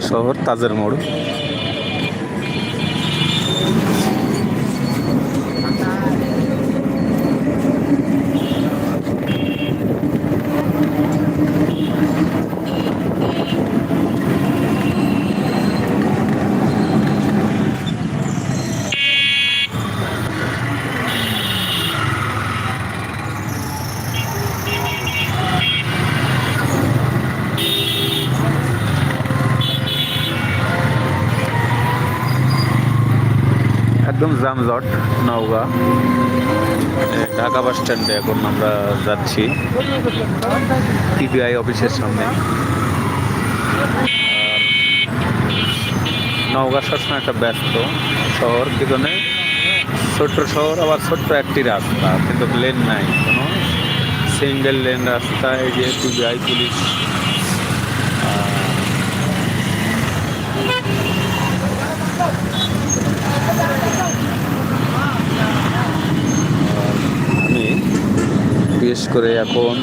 শহর তাজের মোড়। জামজট নওগাঁ। ঢাকা বাস স্ট্যান্ডে এখন আমরা যাচ্ছি। টিবিআই অফিসের সামনে। নওগাঁ সবসময় একটা ব্যস্ত শহর কিন্তু ছোট্ট শহর আবার ছোট্ট একটি রাস্তা কিন্তু লেন নাই কোনো। সিঙ্গেল লেন রাস্তা এই যে টিবিআই পুলিশ আমি বিশেষ করে এখন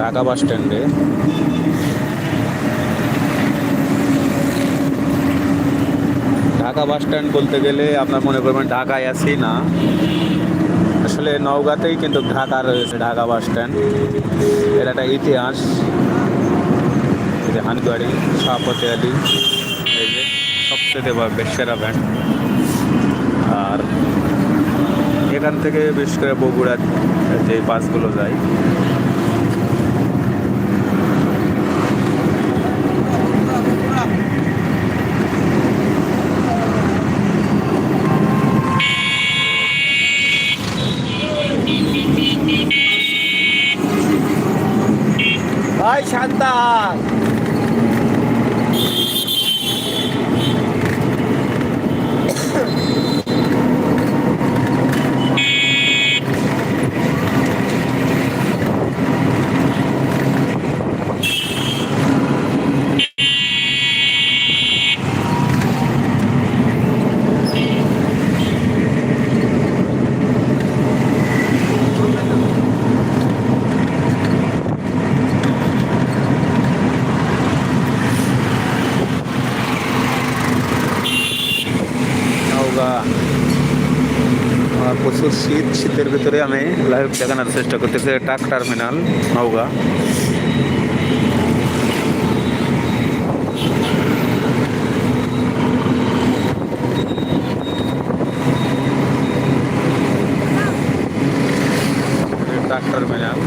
ঢাকা বাস স্ট্যান্ডে ঢাকা বাস স্ট্যান্ড বলতে গেলে আপনার মনে করবেন ঢাকায় আছি না। আসলে নওগাঁতেই কিন্তু ঢাকা রয়েছে, ঢাকা বাস স্ট্যান্ড। এটা একটা ইতিহাস হানগাড়ি শাহপতি আলী সবচেয়ে বা সেরা ব্যান্ড আর এখান থেকে বিশেষ করে বগুড়ার যে বাসগুলো যায়। ভাই শান্তা নওগাঁ আর প্রচুর শীত শীতের ভিতরে আমি লাইভ দেখানোর চেষ্টা করতেছি। Truck terminal Naogaon truck terminal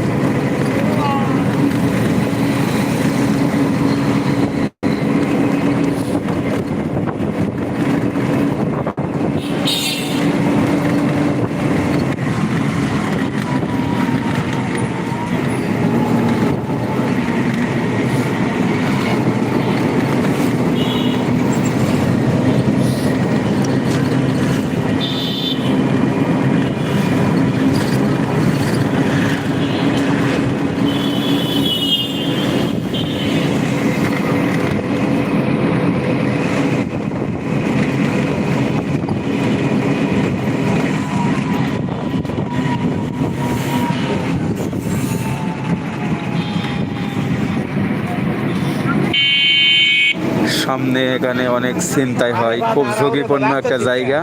সামনে এখানে অনেক চিন্তাই হয়। খুব ঝুঁকিপূর্ণ একটা জায়গা।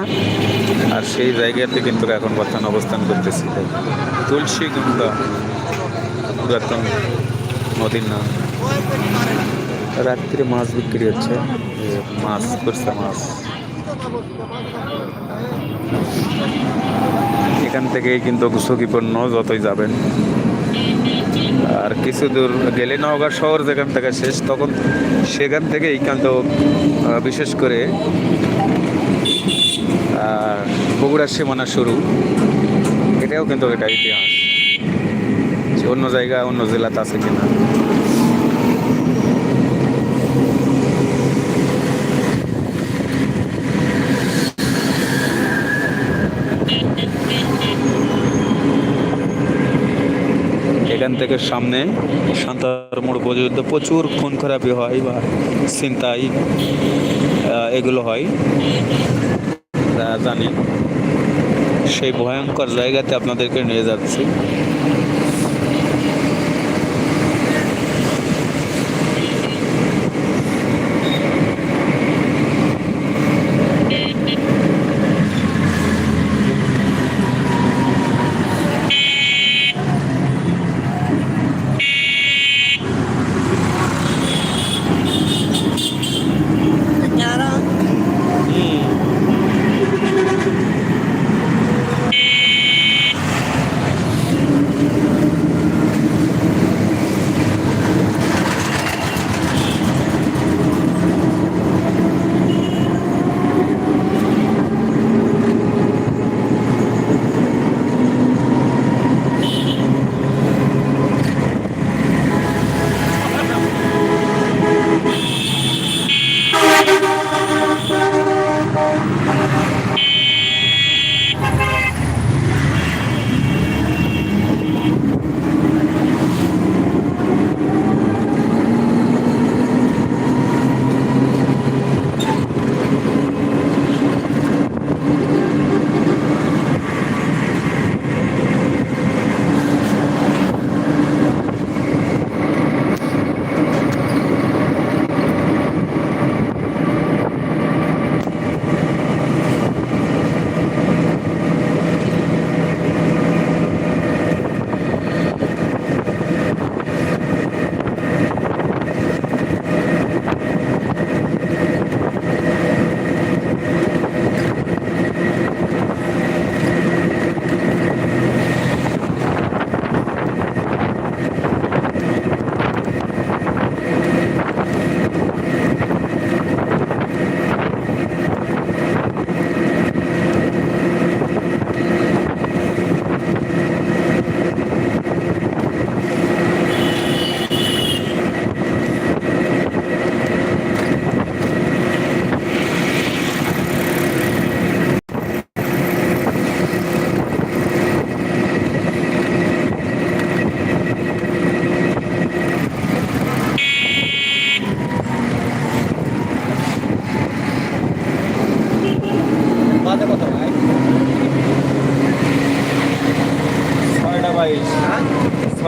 আর সেই জায়গাতে কিন্তু এখন বর্তমান অবস্থান করতেছি। তুলসী গুন্ডা পুরাতন নদীর নাম। রাত্রে মাছ বিক্রি হচ্ছে। মাছ করছে মাছ। এখান থেকেই কিন্তু ঝুঁকিপূর্ণ যতই যাবেন। আর কিছু দূর গেলে নওগাঁ শহর যেখান থেকে শেষ, তখন সেখান থেকেই কিন্তু বিশেষ করে বগুড়ার সীমানা শুরু। এটাও কিন্তু এটা ইতিহাস। অন্য জায়গা, অন্য জেলাতে আছে কিনা। এখান থেকে সামনে শান্তার মোড় পর্যন্ত প্রচুর খুন খারাপি হয় বা ছিনতাই এগুলো হয়। জানি সেই ভয়ঙ্কর জায়গাতে আপনাদেরকে নিয়ে যাচ্ছি।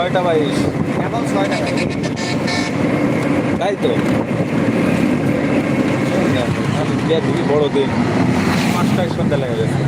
ছয়টা বাইশ এখন ছয়টা। তাই তো? খুবই বড় দিন পাঁচটায় সন্ধ্যা লেগে গেছে।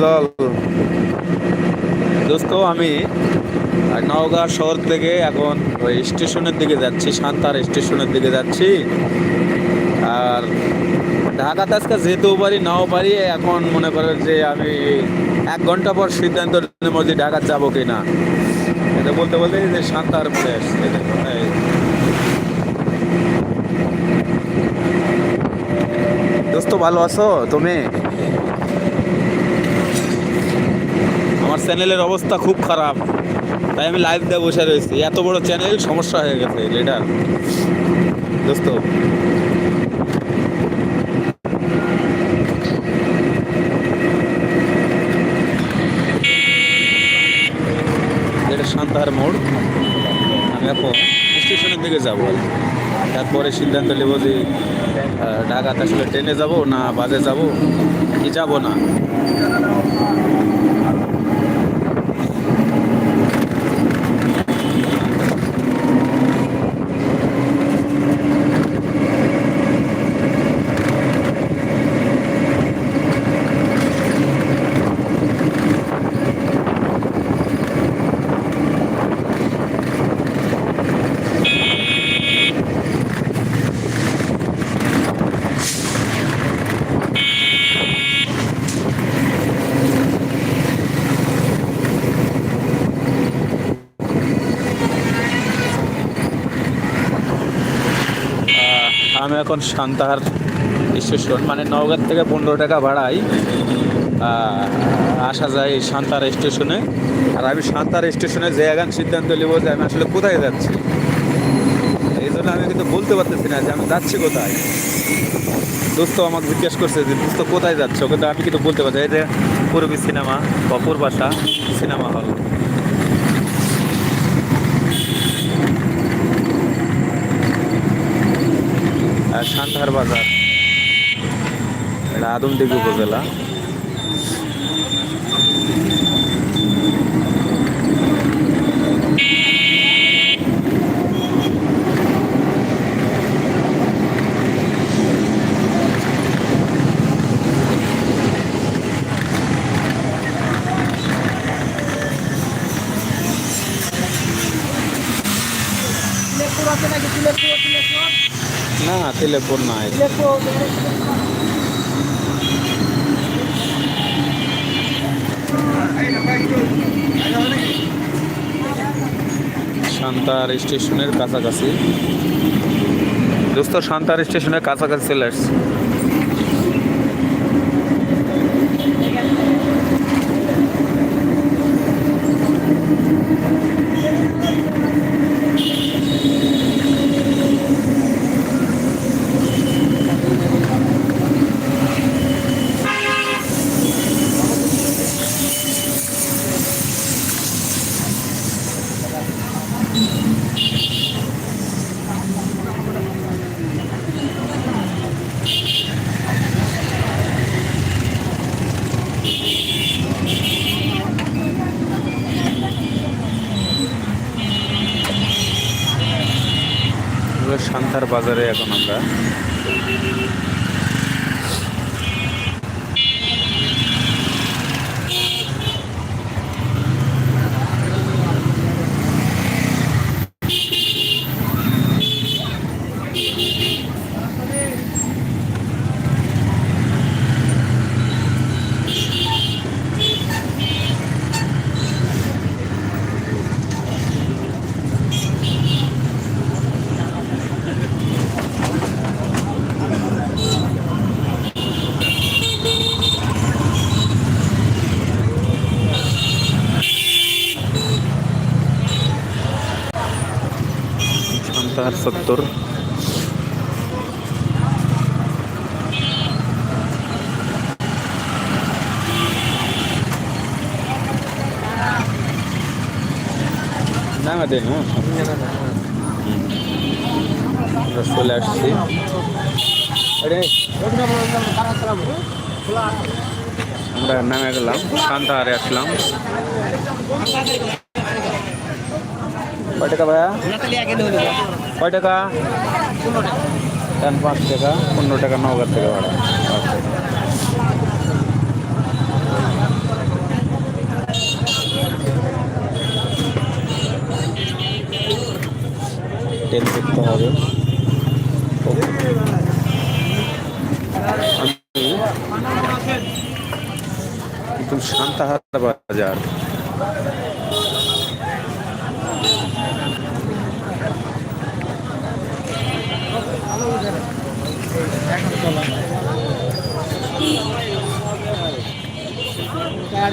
ডিপজল দোস্ত, আমি নওগাঁ শহর থেকে এখন ওই স্টেশনের দিকে যাচ্ছি সান্তার স্টেশনের দিকে যাচ্ছি। আর ঢাকাতে আজকে যেতেও পারি, নাও পারি, এখন মনে করেন যে আমি এক ঘণ্টা পর সিদ্ধান্ত নেব যে ঢাকা যাব কি না এটা বলতে বলতে যে সান্তার প্লেস দোস্ত, ভালো আছো? তুমি? আমার চ্যানেলের অবস্থা খুব খারাপ। তাই আমি লাইভ দিয়ে বসে রয়েছি। এত বড় চ্যানেল সমস্যা হয়ে গেছে লিডার দোস্ত। এটা মোড়। আমি এখন স্টেশনের দিকে যাব। তারপরে সিদ্ধান্ত নেব যে ঢাকাতে আসলে ট্রেনে যাব না বাসে যাব। কি যাব না? এখন সান্তাহার স্টেশন মানে নওগাঁ থেকে পনেরো টাকা ভাড়াই আসা যায় এই সান্তাহার স্টেশনে। আর আমি সান্তাহার স্টেশনে যে এখন সিদ্ধান্ত নেব যে আমি আসলে কোথায় যাচ্ছি। এই জন্য আমি কিন্তু বলতে পারতেছি না যে আমি যাচ্ছি কোথায়। দোস্ত আমাকে জিজ্ঞেস করছে যে, দোস্ত, কোথায় যাচ্ছ? কিন্তু আমি কিন্তু বলতে পারছি এই যে পূর্বী সিনেমা বা পূর্বাশা সিনেমা হল। আর সান্তাহার বাজার। এটা আদমদিঘি উপজেলা। সিলেক্টর না তেলেপুর নাই। সান্তার স্টেশনের কাছাকাছি। দোস্ত শান্তার স্টেশনের কাছাকাছি চলে আসছি। বাজারে এখন আমরা শান্তাহার সত্তর না দেন হ্যাঁ আমরা চলে আসছি আরে, আমরা নামে গেলাম শান্তাহারে আসলাম কয় টাকা ভাইয়া কয় টাকা? পাঁচ টাকা, পনেরো টাকা, নগদ থেকে ভাড়া। তেল দেখতে হবে। আমি শান্তাহার বাজার।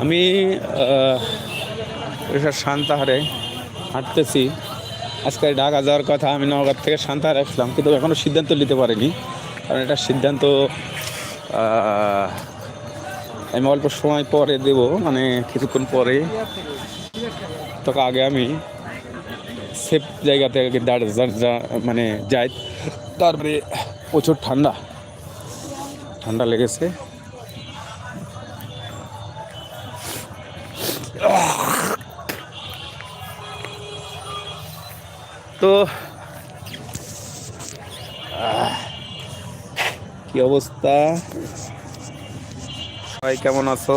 আমি শান্তাহারে হাঁটতেছি। আজকে ঢাকা যাওয়ার কথা আমি নওগাঁ থেকে শান্তাহারে আসলাম, কিন্তু এখনও সিদ্ধান্ত নিতে পারিনি। কারণ এটা সিদ্ধান্ত আমি অল্প সময় পরে দেব মানে কিছুক্ষণ পরে। তোকে আগে আমি সেফ জায়গা থেকে দাঁড়- মানে যাই, তারপরে প্রচুর ঠান্ডা। ঠান্ডা লেগেছে। তো কি অবস্থা? সবাই কেমন আছো?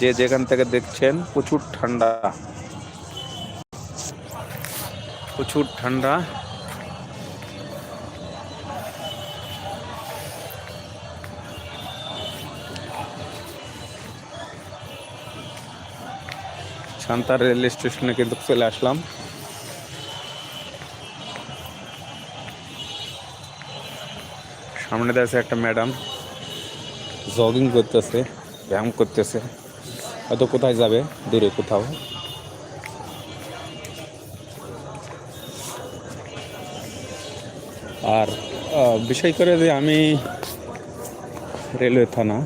যে যেখান থেকে দেখছেন, প্রচুর ঠান্ডা। প্রচুর ঠান্ডা। শান্তা রেল স্টেশনে কিন্তু চলে আসলাম। সামনে আছে একটা ম্যাডাম জগিং করতেছে, ব্যায়াম করতেছে। হয়তো কোথায় যাবে, দূরে কোথাও। আর বিষয় করে যে আমি রেলওয়ে থানা।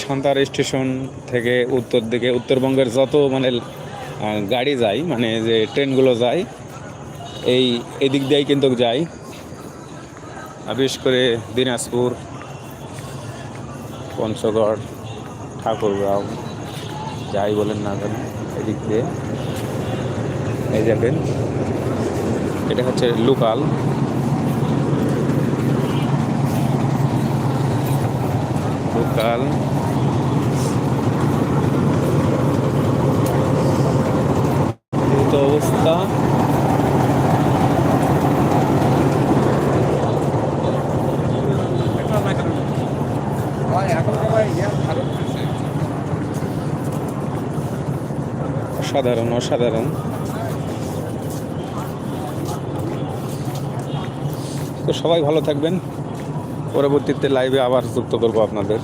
সান্তার স্টেশন থেকে উত্তর দিকে, উত্তরবঙ্গের যত মানে গাড়ি যায় মানে যে ট্রেনগুলো যায়, এই এদিক দিয়েই কিন্তু যায়। বিশেষ করে দিনাজপুর, পঞ্চগড়, ঠাকুরগাঁও, যাই বলেন না কেন, এদিক দিয়ে। এই যাবেন এটা হচ্ছে লোকাল। তো অবস্থা অসাধারণ অসাধারণ। তো সবাই ভালো থাকবেন। পরবর্তীতে লাইভে আবার যুক্ত করব আপনাদের।